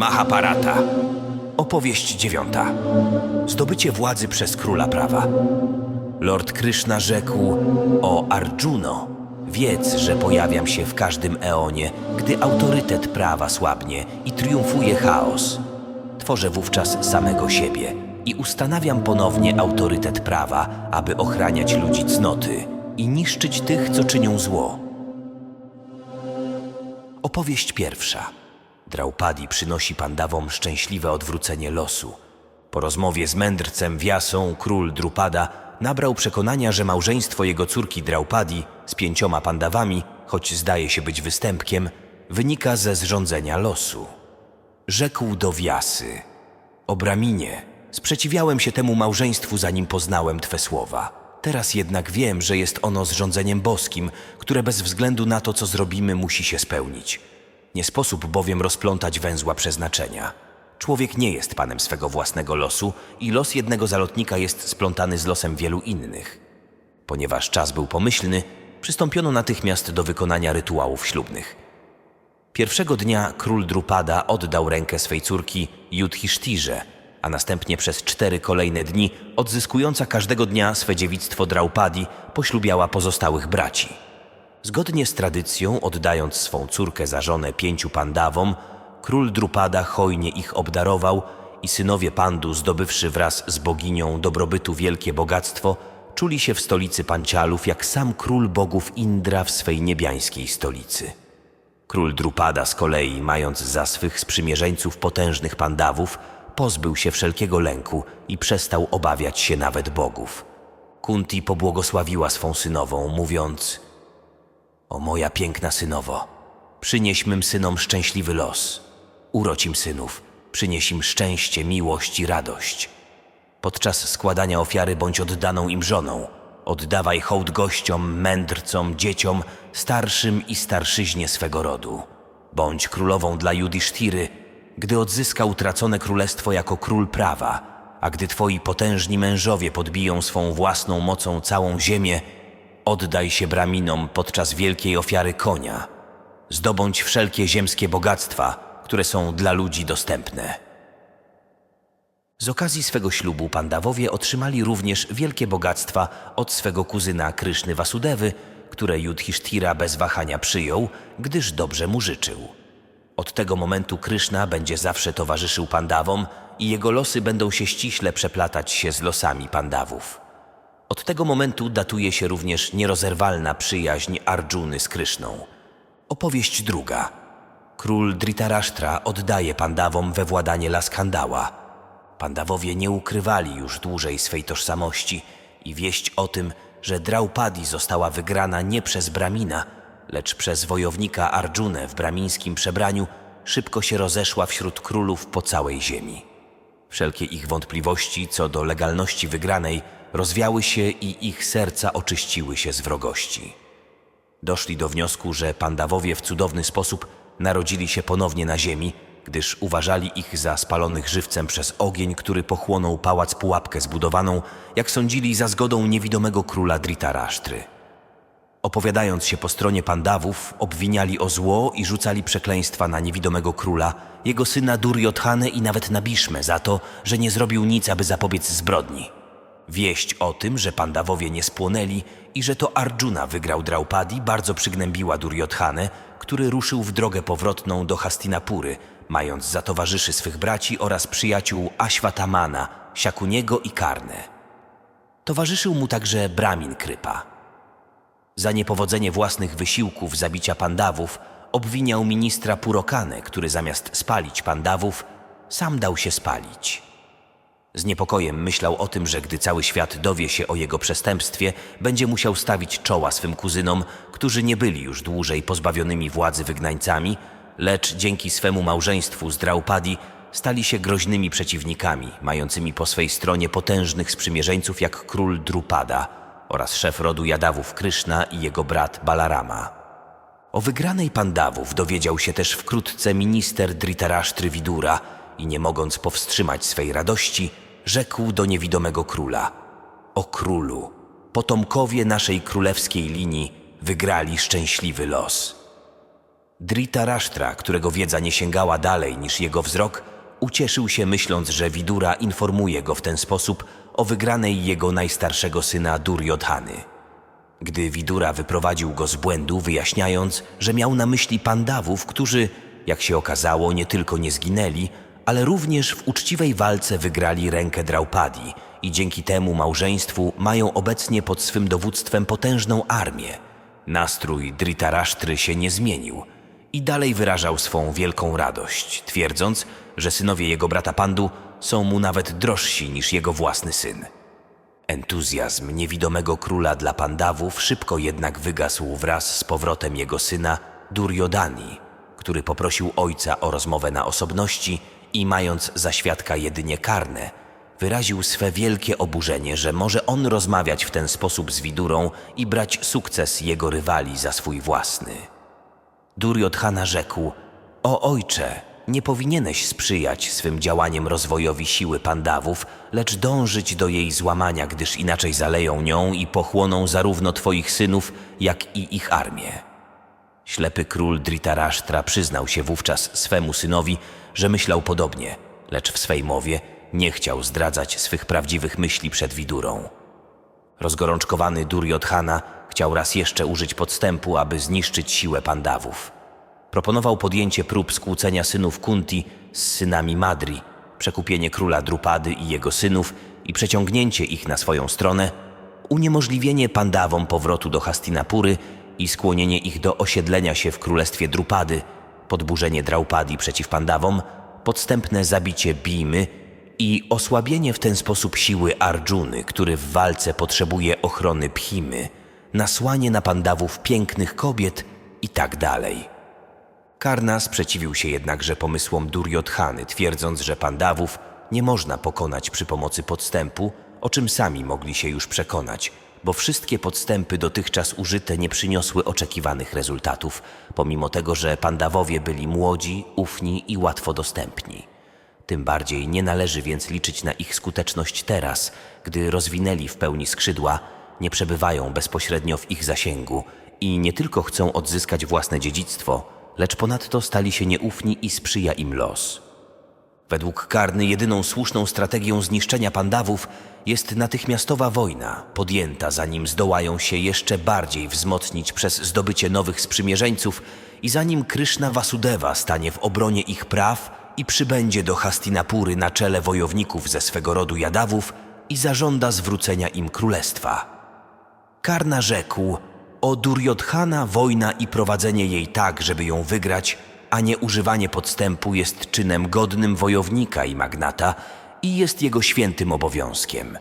Mahabharata. Opowieść dziewiąta. Zdobycie władzy przez króla prawa. Lord Krishna rzekł o Arjuno. Wiedz, że pojawiam się w każdym eonie, gdy autorytet prawa słabnie i triumfuje chaos. Tworzę wówczas samego siebie i ustanawiam ponownie autorytet prawa, aby ochraniać ludzi cnoty i niszczyć tych, co czynią zło. Opowieść pierwsza. Draupadi przynosi pandawom szczęśliwe odwrócenie losu. Po rozmowie z mędrcem Wiasą król Drupada nabrał przekonania, że małżeństwo jego córki Draupadi z pięcioma pandawami, choć zdaje się być występkiem, wynika ze zrządzenia losu. Rzekł do Wiasy: O Braminie, sprzeciwiałem się temu małżeństwu, zanim poznałem Twe słowa. Teraz jednak wiem, że jest ono zrządzeniem boskim, które bez względu na to, co zrobimy, musi się spełnić. Nie sposób bowiem rozplątać węzła przeznaczenia. Człowiek nie jest panem swego własnego losu i los jednego zalotnika jest splątany z losem wielu innych. Ponieważ czas był pomyślny, przystąpiono natychmiast do wykonania rytuałów ślubnych. Pierwszego dnia król Drupada oddał rękę swej córki Judhisztirze, a następnie przez cztery kolejne dni, odzyskująca każdego dnia swe dziewictwo Draupadi, poślubiała pozostałych braci. Zgodnie z tradycją, oddając swą córkę za żonę pięciu pandawom, król Drupada hojnie ich obdarował i synowie pandu, zdobywszy wraz z boginią dobrobytu wielkie bogactwo, czuli się w stolicy Pancialów jak sam król bogów Indra w swej niebiańskiej stolicy. Król Drupada z kolei, mając za swych sprzymierzeńców potężnych pandawów, pozbył się wszelkiego lęku i przestał obawiać się nawet bogów. Kunti pobłogosławiła swą synową, mówiąc: O moja piękna synowo, przynieś mym synom szczęśliwy los. Urodź im synów, przynieś im szczęście, miłość i radość. Podczas składania ofiary bądź oddaną im żoną. Oddawaj hołd gościom, mędrcom, dzieciom, starszym i starszyźnie swego rodu. Bądź królową dla Judisztiry, gdy odzyska utracone królestwo jako król prawa, a gdy twoi potężni mężowie podbiją swą własną mocą całą ziemię, oddaj się braminom podczas wielkiej ofiary konia. Zdobądź wszelkie ziemskie bogactwa, które są dla ludzi dostępne. Z okazji swego ślubu Pandawowie otrzymali również wielkie bogactwa od swego kuzyna Kryszny Wasudewy, które Judhiszthira bez wahania przyjął, gdyż dobrze mu życzył. Od tego momentu Kryszna będzie zawsze towarzyszył Pandawom i jego losy będą się ściśle przeplatać się z losami Pandawów. Od tego momentu datuje się również nierozerwalna przyjaźń Arjuny z Kryszną. Opowieść druga. Król Dhritarashtra oddaje Pandawom we władanie Laskandała. Pandawowie nie ukrywali już dłużej swej tożsamości i wieść o tym, że Draupadi została wygrana nie przez Bramina, lecz przez wojownika Arjunę w bramińskim przebraniu, szybko się rozeszła wśród królów po całej ziemi. Wszelkie ich wątpliwości co do legalności wygranej rozwiały się i ich serca oczyściły się z wrogości. Doszli do wniosku, że Pandawowie w cudowny sposób narodzili się ponownie na ziemi, gdyż uważali ich za spalonych żywcem przez ogień, który pochłonął pałac pułapkę zbudowaną, jak sądzili, za zgodą niewidomego króla Dhritarasztry. Opowiadając się po stronie Pandawów, obwiniali o zło i rzucali przekleństwa na niewidomego króla, jego syna Duryodhanę i nawet na Biszmę za to, że nie zrobił nic, aby zapobiec zbrodni. Wieść o tym, że Pandawowie nie spłonęli i że to Arjuna wygrał Draupadi, bardzo przygnębiła Duryodhanę, który ruszył w drogę powrotną do Hastinapury, mając za towarzyszy swych braci oraz przyjaciół Aśwatamana, Siakuniego i Karnę. Towarzyszył mu także Bramin Krypa. Za niepowodzenie własnych wysiłków zabicia pandawów obwiniał ministra Purokanę, który zamiast spalić pandawów, sam dał się spalić. Z niepokojem myślał o tym, że gdy cały świat dowie się o jego przestępstwie, będzie musiał stawić czoła swym kuzynom, którzy nie byli już dłużej pozbawionymi władzy wygnańcami, lecz dzięki swemu małżeństwu z Draupadi stali się groźnymi przeciwnikami, mającymi po swej stronie potężnych sprzymierzeńców jak król Drupada oraz szef rodu Jadawów Kryszna i jego brat Balarama. O wygranej Pandawów dowiedział się też wkrótce minister Dhritarashtra Widura i nie mogąc powstrzymać swej radości, rzekł do niewidomego króla: O królu, potomkowie naszej królewskiej linii wygrali szczęśliwy los. Dhritarashtra, którego wiedza nie sięgała dalej niż jego wzrok, ucieszył się myśląc, że Widura informuje go w ten sposób o wygranej jego najstarszego syna Duryodhany. Gdy Widura wyprowadził go z błędu, wyjaśniając, że miał na myśli pandawów, którzy, jak się okazało, nie tylko nie zginęli, ale również w uczciwej walce wygrali rękę Draupadi i dzięki temu małżeństwu mają obecnie pod swym dowództwem potężną armię. Nastrój Dhritarashtry się nie zmienił i dalej wyrażał swą wielką radość, twierdząc, że synowie jego brata Pandu są mu nawet drożsi niż jego własny syn. Entuzjazm niewidomego króla dla Pandawów szybko jednak wygasł wraz z powrotem jego syna Duryodani, który poprosił ojca o rozmowę na osobności i mając za świadka jedynie karne, wyraził swe wielkie oburzenie, że może on rozmawiać w ten sposób z Widurą i brać sukces jego rywali za swój własny. Duryodhana rzekł: O ojcze, nie powinieneś sprzyjać swym działaniem rozwojowi siły pandawów, lecz dążyć do jej złamania, gdyż inaczej zaleją nią i pochłoną zarówno twoich synów, jak i ich armię. Ślepy król Dhritarashtra przyznał się wówczas swemu synowi, że myślał podobnie, lecz w swej mowie nie chciał zdradzać swych prawdziwych myśli przed Widurą. Rozgorączkowany Duryodhana chciał raz jeszcze użyć podstępu, aby zniszczyć siłę pandawów. Proponował podjęcie prób skłócenia synów Kunti z synami Madri, przekupienie króla Drupady i jego synów i przeciągnięcie ich na swoją stronę, uniemożliwienie pandawom powrotu do Hastinapury i skłonienie ich do osiedlenia się w królestwie Drupady, podburzenie Draupadi przeciw pandawom, podstępne zabicie Bimy i osłabienie w ten sposób siły Arjuny, który w walce potrzebuje ochrony Phimy, nasłanie na pandawów pięknych kobiet i tak. Karna sprzeciwił się jednakże pomysłom Duryodhany, twierdząc, że pandawów nie można pokonać przy pomocy podstępu, o czym sami mogli się już przekonać, bo wszystkie podstępy dotychczas użyte nie przyniosły oczekiwanych rezultatów, pomimo tego, że pandawowie byli młodzi, ufni i łatwo dostępni. Tym bardziej nie należy więc liczyć na ich skuteczność teraz, gdy rozwinęli w pełni skrzydła, nie przebywają bezpośrednio w ich zasięgu i nie tylko chcą odzyskać własne dziedzictwo, lecz ponadto stali się nieufni i sprzyja im los. Według Karny jedyną słuszną strategią zniszczenia pandawów jest natychmiastowa wojna, podjęta zanim zdołają się jeszcze bardziej wzmocnić przez zdobycie nowych sprzymierzeńców i zanim Kryszna Vasudeva stanie w obronie ich praw i przybędzie do Hastinapury na czele wojowników ze swego rodu Jadawów i zażąda zwrócenia im królestwa. Karna rzekł, o Duryodhana wojna i prowadzenie jej tak, żeby ją wygrać, a nie używanie podstępu jest czynem godnym wojownika i magnata i jest jego świętym obowiązkiem.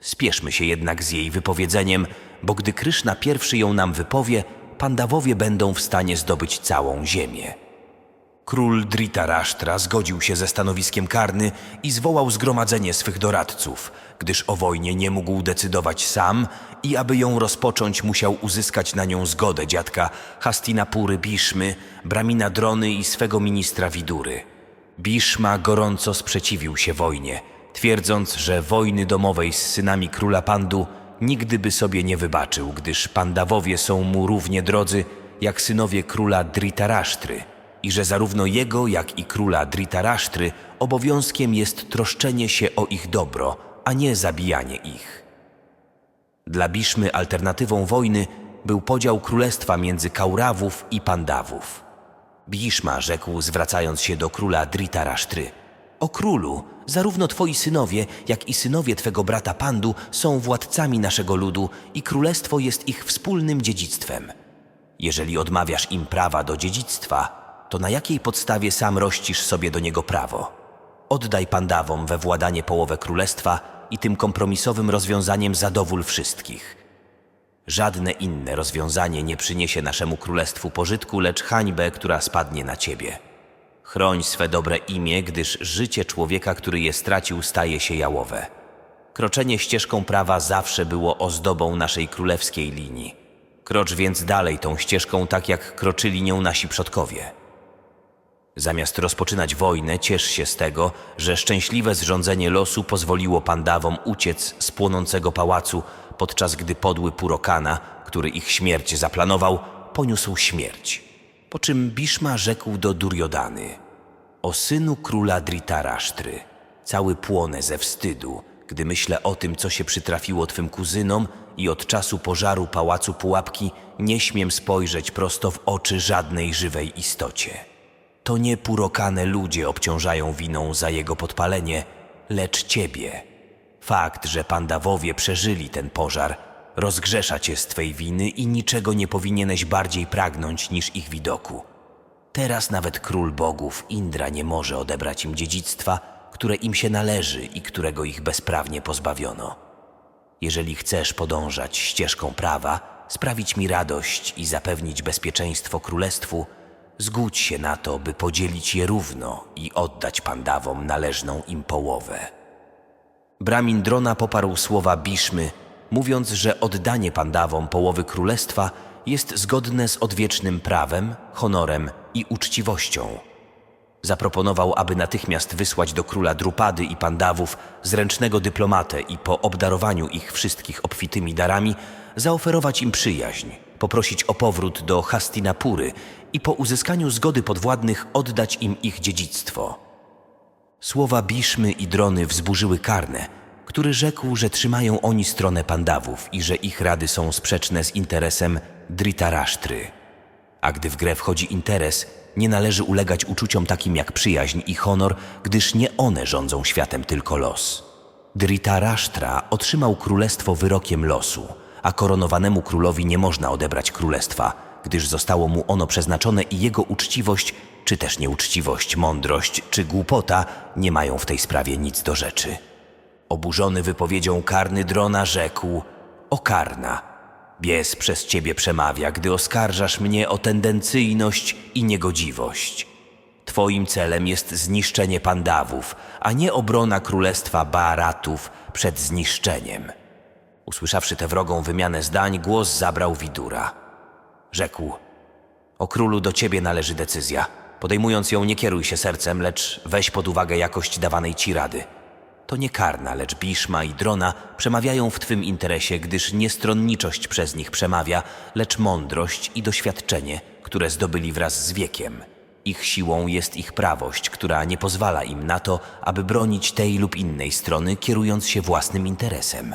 Spieszmy się jednak z jej wypowiedzeniem, bo gdy Kryszna pierwszy ją nam wypowie, pandawowie będą w stanie zdobyć całą ziemię. Król Dhritarashtra zgodził się ze stanowiskiem Karny i zwołał zgromadzenie swych doradców, gdyż o wojnie nie mógł decydować sam i aby ją rozpocząć musiał uzyskać na nią zgodę dziadka Hastinapury Bishmy, Bramina Drony i swego ministra Widury. Bishma gorąco sprzeciwił się wojnie, twierdząc, że wojny domowej z synami króla Pandu nigdy by sobie nie wybaczył, gdyż Pandawowie są mu równie drodzy jak synowie króla Dhritarashtry – i że zarówno jego, jak i króla Dhritarashtry obowiązkiem jest troszczenie się o ich dobro, a nie zabijanie ich. Dla Biszmy alternatywą wojny był podział królestwa między Kaurawów i Pandawów. Bhiszma rzekł, zwracając się do króla Dhritarashtry. O królu, zarówno twoi synowie, jak i synowie twego brata Pandu są władcami naszego ludu i królestwo jest ich wspólnym dziedzictwem. Jeżeli odmawiasz im prawa do dziedzictwa, to na jakiej podstawie sam rościsz sobie do niego prawo? Oddaj pandawom we władanie połowę królestwa i tym kompromisowym rozwiązaniem zadowól wszystkich. Żadne inne rozwiązanie nie przyniesie naszemu królestwu pożytku, lecz hańbę, która spadnie na ciebie. Chroń swe dobre imię, gdyż życie człowieka, który je stracił, staje się jałowe. Kroczenie ścieżką prawa zawsze było ozdobą naszej królewskiej linii. Krocz więc dalej tą ścieżką, tak jak kroczyli nią nasi przodkowie. Zamiast rozpoczynać wojnę, ciesz się z tego, że szczęśliwe zrządzenie losu pozwoliło pandawom uciec z płonącego pałacu, podczas gdy podły Purokana, który ich śmierć zaplanował, poniósł śmierć. Po czym Bishma rzekł do Duryodany: O synu króla Dhritarasztry, cały płonę ze wstydu, gdy myślę o tym, co się przytrafiło twym kuzynom i od czasu pożaru pałacu Pułapki nie śmiem spojrzeć prosto w oczy żadnej żywej istocie. To nie purokane ludzie obciążają winą za jego podpalenie, lecz ciebie. Fakt, że pandawowie przeżyli ten pożar, rozgrzesza cię z twej winy i niczego nie powinieneś bardziej pragnąć niż ich widoku. Teraz nawet król bogów Indra nie może odebrać im dziedzictwa, które im się należy i którego ich bezprawnie pozbawiono. Jeżeli chcesz podążać ścieżką prawa, sprawić mi radość i zapewnić bezpieczeństwo królestwu, zgódź się na to, by podzielić je równo i oddać pandawom należną im połowę. Bramin Drona poparł słowa Biszmy, mówiąc, że oddanie pandawom połowy królestwa jest zgodne z odwiecznym prawem, honorem i uczciwością. Zaproponował, aby natychmiast wysłać do króla Drupady i Pandawów zręcznego dyplomatę i po obdarowaniu ich wszystkich obfitymi darami zaoferować im przyjaźń, poprosić o powrót do Hastinapury i po uzyskaniu zgody podwładnych oddać im ich dziedzictwo. Słowa Biszmy i Drony wzburzyły Karnę, który rzekł, że trzymają oni stronę Pandawów i że ich rady są sprzeczne z interesem Dhritarasztry. A gdy w grę wchodzi interes, nie należy ulegać uczuciom takim jak przyjaźń i honor, gdyż nie one rządzą światem, tylko los. Dhritarashtra otrzymał królestwo wyrokiem losu, a koronowanemu królowi nie można odebrać królestwa, gdyż zostało mu ono przeznaczone i jego uczciwość, czy też nieuczciwość, mądrość czy głupota nie mają w tej sprawie nic do rzeczy. Oburzony wypowiedzią karny drona rzekł: O karna, bies przez ciebie przemawia, gdy oskarżasz mnie o tendencyjność i niegodziwość. Twoim celem jest zniszczenie pandawów, a nie obrona królestwa Baaratów przed zniszczeniem. Usłyszawszy tę wrogą wymianę zdań, głos zabrał Widura. Rzekł: O królu do ciebie należy decyzja. Podejmując ją, nie kieruj się sercem, lecz weź pod uwagę jakość dawanej ci rady. To nie karna, lecz Biszma i Drona przemawiają w twym interesie, gdyż nie stronniczość przez nich przemawia, lecz mądrość i doświadczenie, które zdobyli wraz z wiekiem. Ich siłą jest ich prawość, która nie pozwala im na to, aby bronić tej lub innej strony, kierując się własnym interesem.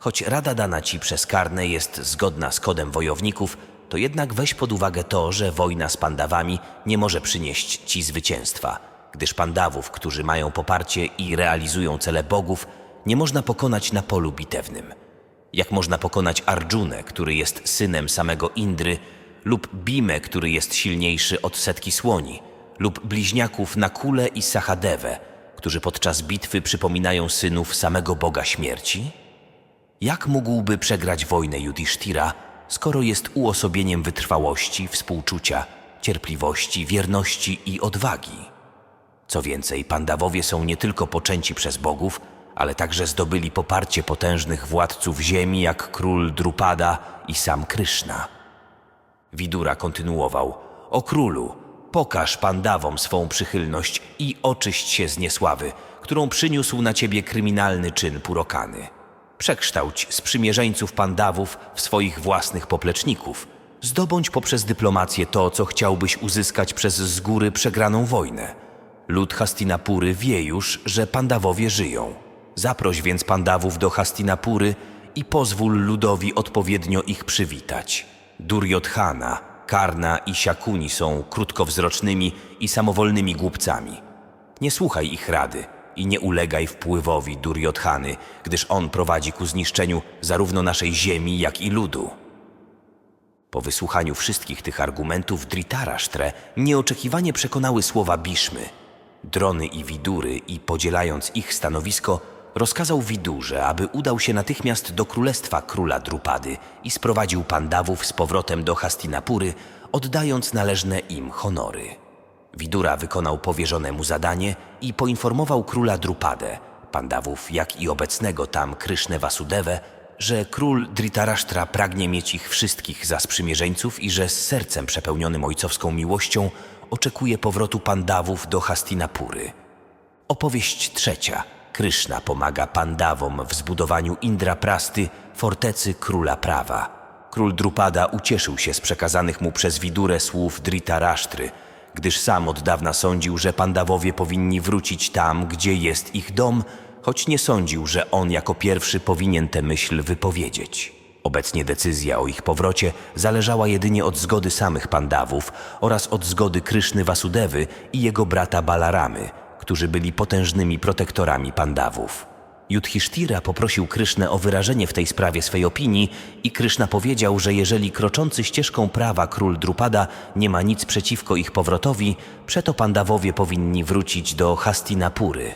Choć rada dana ci przez karne jest zgodna z kodem wojowników, to jednak weź pod uwagę to, że wojna z pandawami nie może przynieść ci zwycięstwa, gdyż pandawów, którzy mają poparcie i realizują cele bogów, nie można pokonać na polu bitewnym. Jak można pokonać Arjunę, który jest synem samego Indry, lub Bimę, który jest silniejszy od setki słoni, lub bliźniaków Nakule i Sahadewę, którzy podczas bitwy przypominają synów samego Boga śmierci? Jak mógłby przegrać wojnę Yudhishthira, skoro jest uosobieniem wytrwałości, współczucia, cierpliwości, wierności i odwagi? Co więcej, Pandawowie są nie tylko poczęci przez bogów, ale także zdobyli poparcie potężnych władców ziemi, jak król Drupada i sam Kryszna. Widura kontynuował: O królu, pokaż Pandawom swą przychylność i oczyść się z niesławy, którą przyniósł na ciebie kryminalny czyn Purokany. Przekształć sprzymierzeńców Pandawów w swoich własnych popleczników. Zdobądź poprzez dyplomację to, co chciałbyś uzyskać przez z góry przegraną wojnę. Lud Hastinapury wie już, że Pandawowie żyją. Zaproś więc Pandawów do Hastinapury i pozwól ludowi odpowiednio ich przywitać. Duryodhana, Karna i Siakuni są krótkowzrocznymi i samowolnymi głupcami. Nie słuchaj ich rady i nie ulegaj wpływowi Duryodhany, gdyż on prowadzi ku zniszczeniu zarówno naszej ziemi, jak i ludu. Po wysłuchaniu wszystkich tych argumentów Dhritarashtre nieoczekiwanie przekonały słowa Biszmy. Drony i Widury i podzielając ich stanowisko, rozkazał Widurze, aby udał się natychmiast do królestwa króla Drupady i sprowadził Pandawów z powrotem do Hastinapury, oddając należne im honory. Widura wykonał powierzone mu zadanie i poinformował króla Drupadę, Pandawów jak i obecnego tam Krysznę Vasudewę, że król Dhritarashtra pragnie mieć ich wszystkich za sprzymierzeńców i że z sercem przepełnionym ojcowską miłością oczekuje powrotu Pandawów do Hastinapury. Opowieść trzecia. Kryszna pomaga Pandawom w zbudowaniu Indraprasty, fortecy króla prawa. Król Drupada ucieszył się z przekazanych mu przez Widurę słów Dhritarasztry, gdyż sam od dawna sądził, że Pandawowie powinni wrócić tam, gdzie jest ich dom, choć nie sądził, że on jako pierwszy powinien tę myśl wypowiedzieć. Obecnie decyzja o ich powrocie zależała jedynie od zgody samych Pandawów oraz od zgody Kryszny Wasudewy i jego brata Balaramy, którzy byli potężnymi protektorami Pandawów. Yudhishthira poprosił Krysznę o wyrażenie w tej sprawie swej opinii i Kryszna powiedział, że jeżeli kroczący ścieżką prawa król Drupada nie ma nic przeciwko ich powrotowi, przeto Pandawowie powinni wrócić do Hastinapury.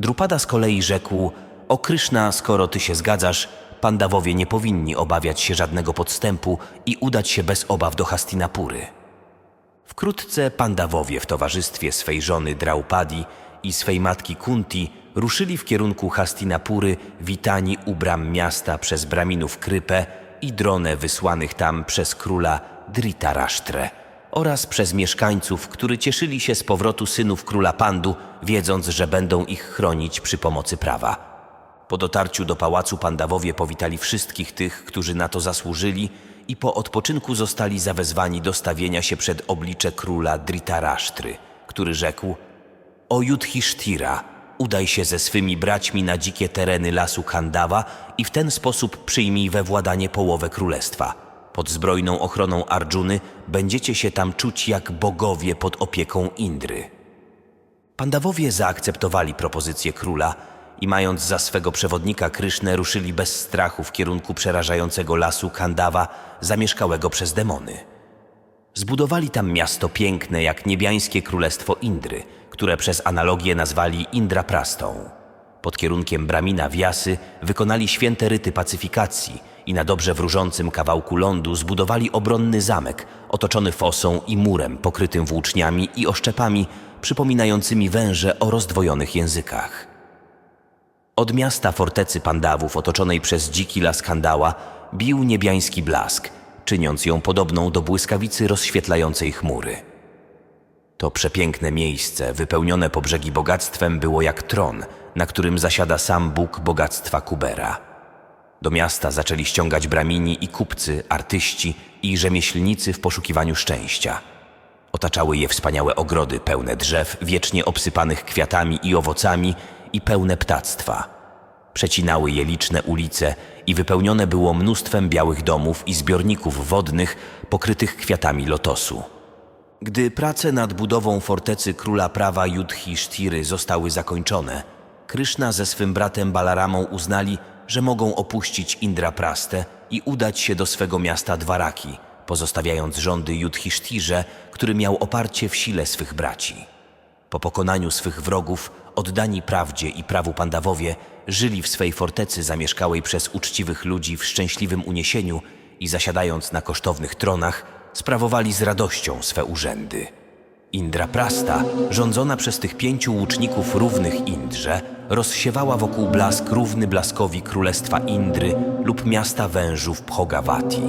Drupada z kolei rzekł: O Kryszna, skoro ty się zgadzasz, Pandawowie nie powinni obawiać się żadnego podstępu i udać się bez obaw do Hastinapury. Wkrótce Pandawowie w towarzystwie swej żony Draupadi i swej matki Kunti ruszyli w kierunku Hastinapury, witani u bram miasta przez braminów Krypę i dronę wysłanych tam przez króla Dhritarashtrę oraz przez mieszkańców, którzy cieszyli się z powrotu synów króla Pandu, wiedząc, że będą ich chronić przy pomocy prawa. Po dotarciu do pałacu Pandawowie powitali wszystkich tych, którzy na to zasłużyli i po odpoczynku zostali zawezwani do stawienia się przed oblicze króla Dhritarasztry, który rzekł O Yudhishthira, udaj się ze swymi braćmi na dzikie tereny lasu Khandawa i w ten sposób przyjmij we władanie połowę królestwa. Pod zbrojną ochroną Arjuny będziecie się tam czuć jak bogowie pod opieką Indry. Pandawowie zaakceptowali propozycję króla i mając za swego przewodnika Krysznę ruszyli bez strachu w kierunku przerażającego lasu Kandawa zamieszkałego przez demony. Zbudowali tam miasto piękne jak niebiańskie królestwo Indry, które przez analogię nazwali Indraprastą. Pod kierunkiem Bramina Wiasy wykonali święte ryty pacyfikacji i na dobrze wróżącym kawałku lądu zbudowali obronny zamek otoczony fosą i murem pokrytym włóczniami i oszczepami przypominającymi węże o rozdwojonych językach. Od miasta fortecy Pandawów otoczonej przez dziki las Kandała bił niebiański blask, czyniąc ją podobną do błyskawicy rozświetlającej chmury. To przepiękne miejsce, wypełnione po brzegi bogactwem, było jak tron, na którym zasiada sam Bóg bogactwa Kubera. Do miasta zaczęli ściągać bramini i kupcy, artyści i rzemieślnicy w poszukiwaniu szczęścia. Otaczały je wspaniałe ogrody pełne drzew, wiecznie obsypanych kwiatami i owocami i pełne ptactwa. Przecinały je liczne ulice i wypełnione było mnóstwem białych domów i zbiorników wodnych pokrytych kwiatami lotosu. Gdy prace nad budową fortecy króla prawa Yudhishtiry zostały zakończone, Kryszna ze swym bratem Balaramą uznali, że mogą opuścić Indraprastę i udać się do swego miasta Dwaraki, pozostawiając rządy Yudhishtirze, który miał oparcie w sile swych braci. Po pokonaniu swych wrogów, oddani prawdzie i prawu Pandawowie, żyli w swej fortecy zamieszkałej przez uczciwych ludzi w szczęśliwym uniesieniu i zasiadając na kosztownych tronach, sprawowali z radością swe urzędy. Indraprasta, rządzona przez tych pięciu łuczników równych Indrze, rozsiewała wokół blask równy blaskowi królestwa Indry lub miasta wężów Bhogavati.